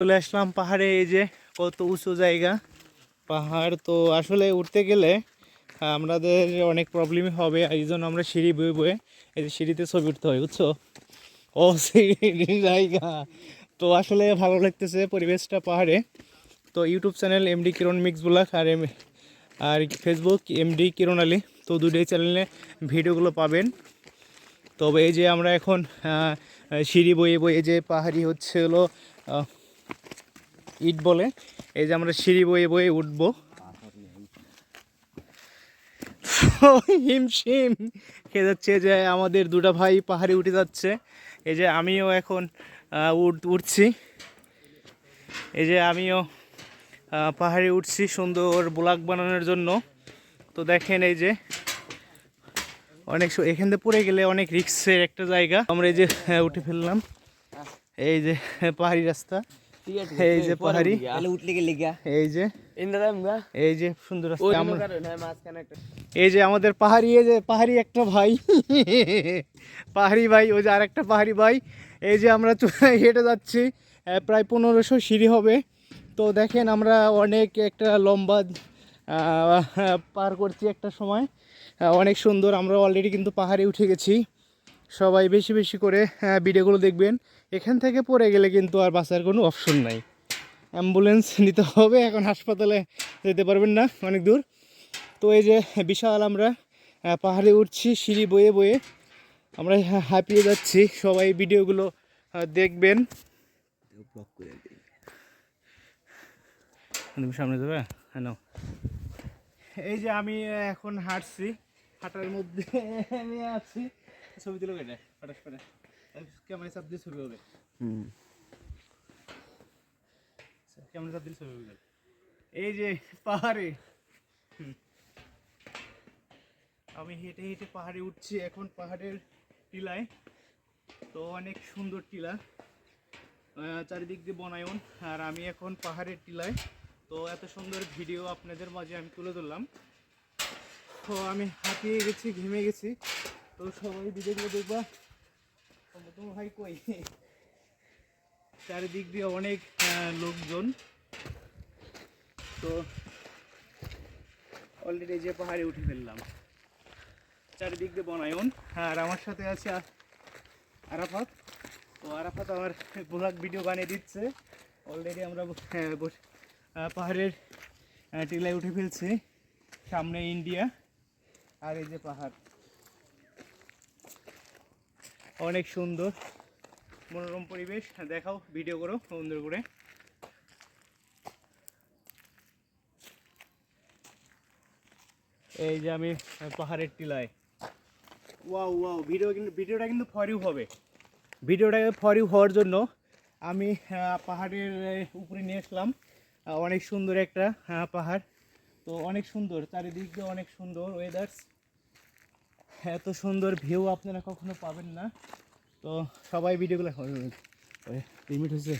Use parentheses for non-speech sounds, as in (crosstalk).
চলে আসলাম পাহাড়ে, এই যে কত উঁচু জায়গা। পাহাড় তো আসলে উঠতে গেলে আমাদের অনেক প্রবলেমই হবে, এই জন্য আমরা সিঁড়ি বয়ে বয়ে, এই যে সিঁড়িতে ছবি উঠতে হয়, বুঝছ? ও সিঁড়ি জায়গা। তো আসলে ভালো লাগতেছে পরিবেশটা পাহাড়ে। তো YouTube channel MD Kiran mix vlog আর এম আর ফেসবুক এমডি কিরণ আলী তো দুটোই চ্যানেলে ভিডিওগুলো পাবেন। তবে এই যে আমরা এখন সিঁড়ি বয়ে বয়ে যে পাহাড়ি হচ্ছে হলো ইট বলে। এই যে আমরা সিঁড়ি বয়ে বয়ে উঠবো। হিমশিম। খেয়ে যাচ্ছে যে আমাদের দুটা ভাই পাহাড়ে উঠে যাচ্ছে। এই যে আমিও এখন উঠছি। এই যে আমিও পাহাড়ে উঠছি সুন্দর ব্লগ বানানোর জন্য। তো দেখেন এই যে, অনেক এখান থেকে পড়ে গেলে অনেক রিক্সের একটা জায়গা। আমরা এই যে উঠে ফেললাম। এই যে পাহাড়ি রাস্তা। এই যে পাহাড়ি। উঠলে গেলে গিয়া। এই যে। এই যে সুন্দর হ্যাঁ এই যে আমাদের পাহাড়ি এই যে পাহাড়ি একটা ভাই। পাহাড়ি ভাই ওই যে আরেকটা পাহাড়ি ভাই। এই যে আমরা (laughs) হেঁটে যাচ্ছি প্রায় পনেরোশো সিঁড়ি হবে। তো দেখেন আমরা অনেক একটা লম্বা পার করছি একটা সময়। অনেক সুন্দর আমরা অলরেডি কিন্তু পাহাড়ে উঠে গেছি। সবাই বেশি বেশি করে আহ, ভিডিওগুলো দেখবেন। এখান থেকে পড়ে গেলে কিন্তু আর বাঁচার কোনো অপশন নাই। অ্যাম্বুলেন্স নিতে হবে এখন হাসপাতালে যেতে পারবেন না অনেক দূর। তো এই যে বিশাল আমরা পাহাড়ে উঠছি সিঁড়ি বয়ে বয়ে। আমরা হাঁপিয়ে যাচ্ছি সবাই ভিডিওগুলো দেখবেন। তুমি সামনে যাবে? হ্যাঁ। এই যে আমি এখন হাঁটছি হাঁটার মধ্যে আমি আছি। ছবি তুলো কেটে ফটাস করে। ক্যামেরা চাপ দিয়ে ছবি হবে ক্যামেরা চাপ দিয়ে ছবি হবে এই যে পাহাড়ে। আমি হেঁটে হেঁটে পাহাড়ে উঠছি এখন পাহাড়ের টিলায়। তো অনেক সুন্দর টিলা। চারিদিক দিয়ে বনায়ন। আর আমি এখন পাহাড়ের টিলায়। তো এত সুন্দর ভিডিও আপনাদের মাঝে আমি তুলে ধরলাম। তো আমি হাঁপিয়ে গেছি ঘেমে গেছি। তো সবাই ভিডিওগুলো দেখবা। তোমার ভাই কই? চারিদিক দিয়ে অনেক লোকজন। তো অলরেডি যে পাহাড়ে উঠে ফেললাম। চারিদিক দিয়ে বনায়ন। আর আমার সাথে আছে আরাফাত। তো আরাফাত আমার ব্লগ ভিডিও বানিয়ে দিচ্ছে। অলরেডি আমরা হ্যাঁ, পাহাড়ের টিলায় উঠে ফেলছি। সামনে ইন্ডিয়া। আর এই যে পাহাড়। অনেক সুন্দর মনোরম পরিবেশ। দেখাও ভিডিও করো সুন্দর করে। এই যে আমি পাহাড়ের টিলায়। ওয়াও ওয়াও ভিডিও কিন্তু ভিডিওটা কিন্তু ফরিউ হবে। ভিডিওটা ফরিউ হওয়ার জন্য আমি পাহাড়ের উপরে নিয়ে আসলাম। অনেক সুন্দর একটা পাহাড়। তো অনেক সুন্দর চারিদিক দিয়ে অনেক সুন্দর ওয়েদার্স এত সুন্দর ভিউ আপনারা কখনো পাবেন না। তো সবাই ভিডিওগুলো লিমিট হয়েছে